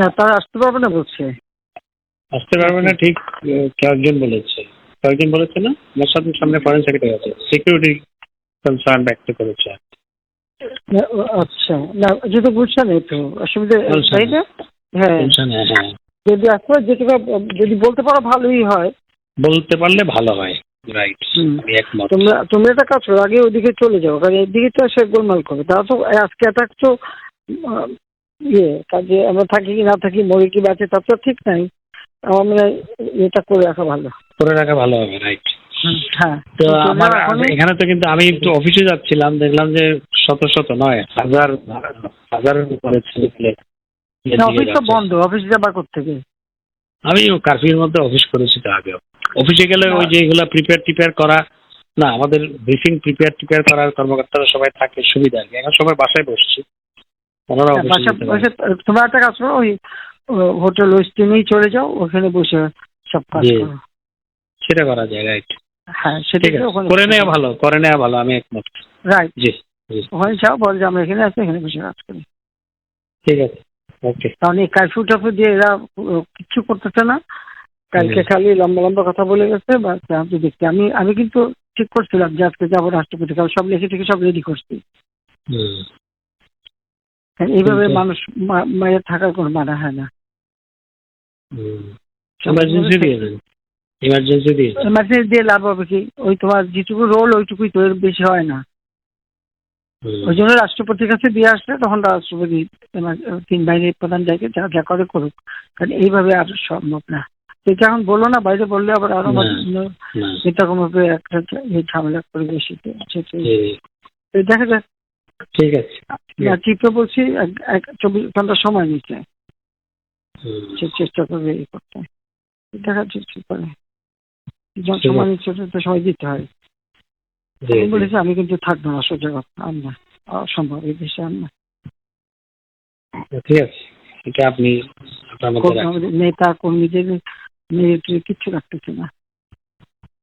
তা- তারা আসতে পারবে না বলছে। আসতে পারবে না ঠিক কয়েকজন বলেছে। কয়েকজন বলেছে না? সাথে সামনে ফরেন সেক্রেটারি আছে। সিকিউরিটি কনসার্ন ব্যক্ত করেছে। আচ্ছা। না যেহেতু বুঝছে না তো অসুবিধা তাই না? হ্যাঁ। হ্যাঁ যদি আসতে যেটুকু যদি বলতে পারো ভালোই হয়। বলতে পারলে ভালো হয়। রাইট তোমরা তোমরা একটা কাজ করো আগে ওইদিকে চলে যাও। কারণ এদিকে তো সে গোলমাল করবে তারা তো আজকে অ্যাটাক তো ইয়ে কাজে আমরা থাকি কি না থাকি মরে কি বাঁচে তার তো ঠিক নাই। আমার মনে হয় এটা করে রাখা ভালো। করে রাখা ভালো হবে রাইট হ্যাঁ। তো আমার এখানে তো কিন্তু আমি একটু অফিসে যাচ্ছিলাম দেখলাম যে শত শত নয় হাজার হাজারের উপরে ছেলে অফিস তো বন্ধ অফিস যাবার থেকে আমি কারফিউর মধ্যে অফিস করেছি তো আগেও। অফিসে গেলে ওই যে এগুলা প্রিপেয়ার টিপেয়ার করা না আমাদের ব্রিফিং প্রিপেয়ার টিপেয়ার করার কর্মকর্তারা সবাই থাকে সুবিধা আর কি। এখন সবাই বাসায় বসছি। তোমরা একটা কাজ করো ওই হোটেল ওয়েস্টিনেই চলে যাও ওখানে বসে সব কাজ করো। সেটা করা যায় রাইট হ্যাঁ সেটা করে নেওয়া ভালো করে নেওয়া ভালো আমি একমত। রাইট জি জি। ওখানে যাও বল যে আমরা এখানে আছি এখানে বসে কাজ করি। ঠিক আছে ওকে। কারণ এই কারফিউ টাফিউ দিয়ে এরা কিচ্ছু করতেছে না। কালকে খালি লম্বা লম্বা কথা বলে গেছে বা আমি দেখছি আমি আমি কিন্তু ঠিক করছিলাম যে আজকে যাব রাষ্ট্রপতি কারণ সব লিখে থেকে সব রেডি করছি। এইভাবে মানুষ মায়ের থাকার কোনো মানা হয় না। এমার্জেন্সি দিয়ে এমার্জেন্সি দিয়ে এমার্জেন্সি দিয়ে লাভ হবে কি? ওই তোমার যেটুকু রোল ওইটুকুই তো এর বেশি হয় না। ওই জন্য রাষ্ট্রপতির কাছে দিয়ে আসলে তখন রাষ্ট্রপতি তিন বাহিনীর প্রধান যাকে যা যা করে করুক। কারণ এইভাবে আর সম্ভব না। এটা এখন বলল না বাইরে বললে আবার আরও এটা কোনো একটা ঝামেলা পরিবেশিত দেখা যাক। ঠিক আছে। না চিপে বলছি চব্বিশ ঘণ্টা সময় হুম। সে চেষ্টা করবে এই করতে। দেখা যাচ্ছে করে। সময় নিচ্ছে তো সময় দিতে হয়। বলেছি আমি কিন্তু থাকব না সোজা কথা। আমরা অসম্ভব এই দেশে আমরা ঠিক আছে। এটা আপনি নেতা কর্মীদের মিলিটারি কিচ্ছু রাখতেছে না।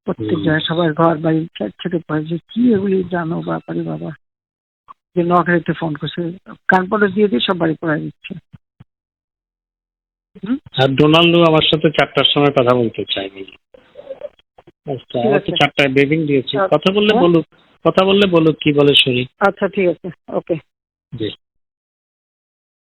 প্রত্যেক জায়গায় সবার ঘর বাড়ি ছেড়ে পড়ে যে কি এগুলি জানো ব্যাপারে বাবা। যে থেকে ফোন করছে। কানপটে দিয়ে দিয়ে সব বাড়ি পড়ায় দিচ্ছে। আর ডোনাল্ডো আমার সাথে চারটার সময় কথা বলতে চাইনি আচ্ছা চারটায় বেবিং দিয়েছি। আচ্ছা। কথা বললে বলুক। কথা বললে বলুক কি বলে শুনি। আচ্ছা ঠিক আছে। ওকে। জি।